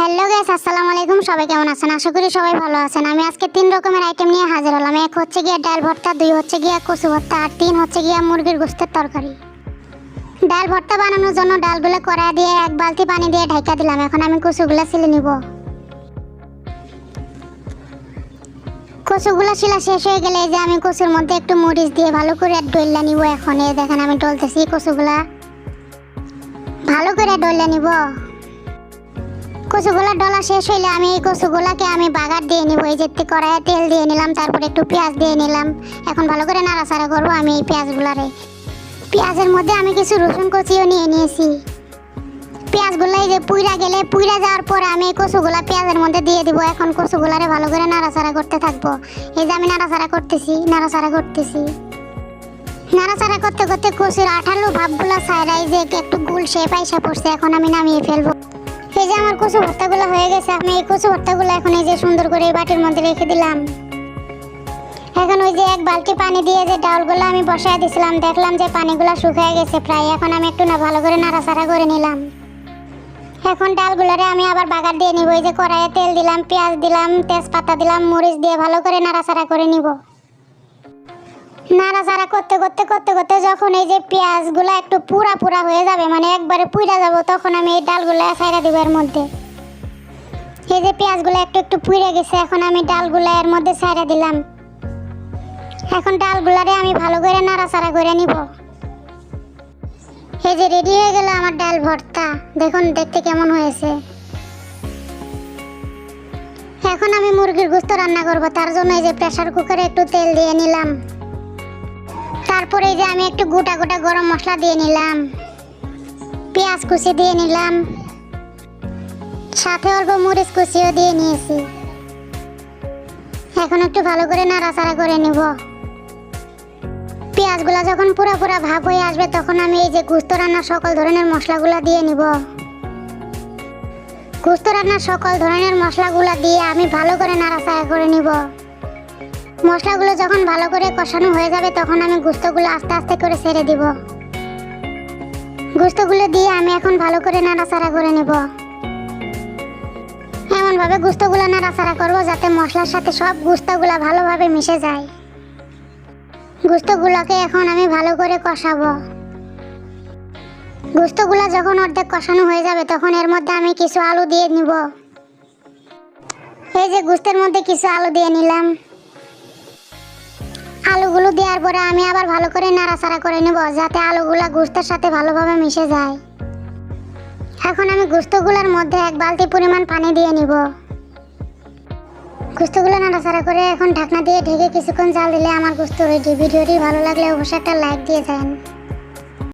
Hello guys আসসালামু আলাইকুম। সবাই কেমন আছেন? আশা করি সবাই ভালো আছেন। আমি আজকে তিন রকমের আইটেম নিয়ে হাজির হলাম। এক হচ্ছে গিয়া ডাল ভর্তা, দুই হচ্ছে গিয়া কচু ভর্তা, আর তিন হচ্ছে গিয়া মুরগির গোস্তের তরকারি। ডাল ভর্তা বানানোর জন্য ডালগুলো কড়া দিয়ে এক বালতি পানি দিয়ে ঢাকা দিলাম। এখন আমি কচুগুলো ছিলে নিব। কচুগুলো শিলা শেষ হয়ে গেলে যে আমি কচুর মধ্যে একটু মরিচ দিয়ে ভালো করে ডইলা নিব। এখন এই দেখেন আমি ডলতেছি কচুগুলা। ভালো করে ডইলা নিব। কচুগুলা ডলা শেষ হইলে আমি এই কচুগুলাকে আমি বাগার দিয়ে নিব, এই যে কড়াইয়ে তেল দিয়ে নিলাম, তারপরে একটু পেঁয়াজ দিয়ে নিলাম। এখন ভালো করে নাড়াচাড়া করব আমি এই পেঁয়াজগুলারে। পেঁয়াজের মধ্যে আমি কিছু রসুন কচিও নিয়ে নিয়েছি। পেঁয়াজগুলো এই যে পুইরা গেলে, পুইরা যাওয়ার পরে আমি এই কচুগুলা পেঁয়াজের মধ্যে দিয়ে দিব। এখন কচুগুলারে ভালো করে নাড়াচাড়া করতে থাকব। এই যে আমি নাড়াচাড়া করতেছি নাড়াচাড়া করতেছি। নাড়াচাড়া করতে করতে কচুর আঠালো ভাবগুলা সাইরাই যে একটু গুল শেপ আইসা পড়ছে, এখন আমি নামিয়ে ফেলব। এই যে আমার কচু ভর্তাগুলো হয়ে গেছে, আমি এই কচু ভর্তাগুলো এখন এই যে সুন্দর করে বাটির মধ্যে রেখে দিলাম। এখন ওই যে এক বালতি পানি দিয়ে যে ডালগুলো আমি বসায় দিছিলাম, দেখলাম যে পানিগুলো শুকিয়ে গেছে প্রায়। এখন আমি একটু না ভালো করে নাড়াচাড়া করে নিলাম। এখন ডালগুলোরে আমি আবার বাগার দিয়ে নিব। এই যে কড়াইয়ে তেল দিলাম, পেঁয়াজ দিলাম, তেজপাতা দিলাম, মরিচ দিয়ে ভালো করে নাড়াচাড়া করে নিব। নাড়াচাড়া করতে করতে করতে করতে যখন এই যে পেঁয়াজগুলো একটু পুরা পুরা হয়ে যাবে মানে একবারে পুইরা যাব, তখন আমি এই ডালগুলো ছাইরা দিব এর মধ্যে। এই যে পেঁয়াজগুলো একটু একটু পুড়ে গেছে, এখন আমি ডালগুলো এর মধ্যে ছাইরা দিলাম। এখন ডালগুলারে আমি ভালো করে নাড়াচাড়া করে নিব। এই যে রেডি হয়ে গেল আমার ডাল ভর্তা। দেখুন, দেখতে কেমন হয়েছে। এখন আমি মুরগির গোস্ত রান্না করব, তার জন্য এই যে প্রেসার কুকারে একটু তেল দিয়ে নিলাম। তারপরে যে আমি একটু গোটা গোটা গরম মশলা দিয়ে নিলাম, পেঁয়াজ কুচি দিয়ে নিলাম, সাথে অল্প মরিচ কুচিও দিয়ে নিয়েছি। এখন একটু ভালো করে নাড়াচাড়া করে নিব। পেঁয়াজগুলো যখন পুরা পুরা ভাব হয়ে আসবে, তখন আমি এই যে গুস্ত রান্নার সকল ধরনের মশলাগুলো দিয়ে নিব। গুস্ত রান্নার সকল ধরনের মশলাগুলো দিয়ে আমি ভালো করে নাড়াচাড়া করে নিব। মশলাগুলো যখন ভালো করে কষানো হয়ে যাবে, তখন আমি গুস্তগুলো আস্তে আস্তে করে ছেড়ে দিব। গুস্তগুলো দিয়ে আমি এখন ভালো করে নাড়াচাড়া করে নেব। এমনভাবে গুস্তগুলো নাড়াচাড়া করব যাতে মশলার সাথে সব গুস্তগুলো ভালোভাবে মিশে যায়। গুস্তগুলোকে এখন আমি ভালো করে কষাবো। গুস্তগুলো যখন অর্ধেক কষানো হয়ে যাবে, তখন এর মধ্যে আমি কিছু আলু দিয়ে নিব। এই যে গুস্তের মধ্যে কিছু আলু দিয়ে নিলাম। আলুগুলো দেওয়ার পরে আমি আবার ভালো করে নাড়াচাড়া করে নেব, যাতে আলুগুলো গোস্তের সাথে ভালোভাবে মিশে যায়। এখন আমি গুস্তগুলোর মধ্যে এক বালতি পরিমাণ পানি দিয়ে নিব। গুস্তগুলো নাড়াচাড়া করে এখন ঢাকনা দিয়ে ঢেকে কিছুক্ষণ জাল দিলে আমার গুস্ত রেডি ভিডিওটি ভালো লাগলে অবশ্যই একটা লাইক দিয়ে যান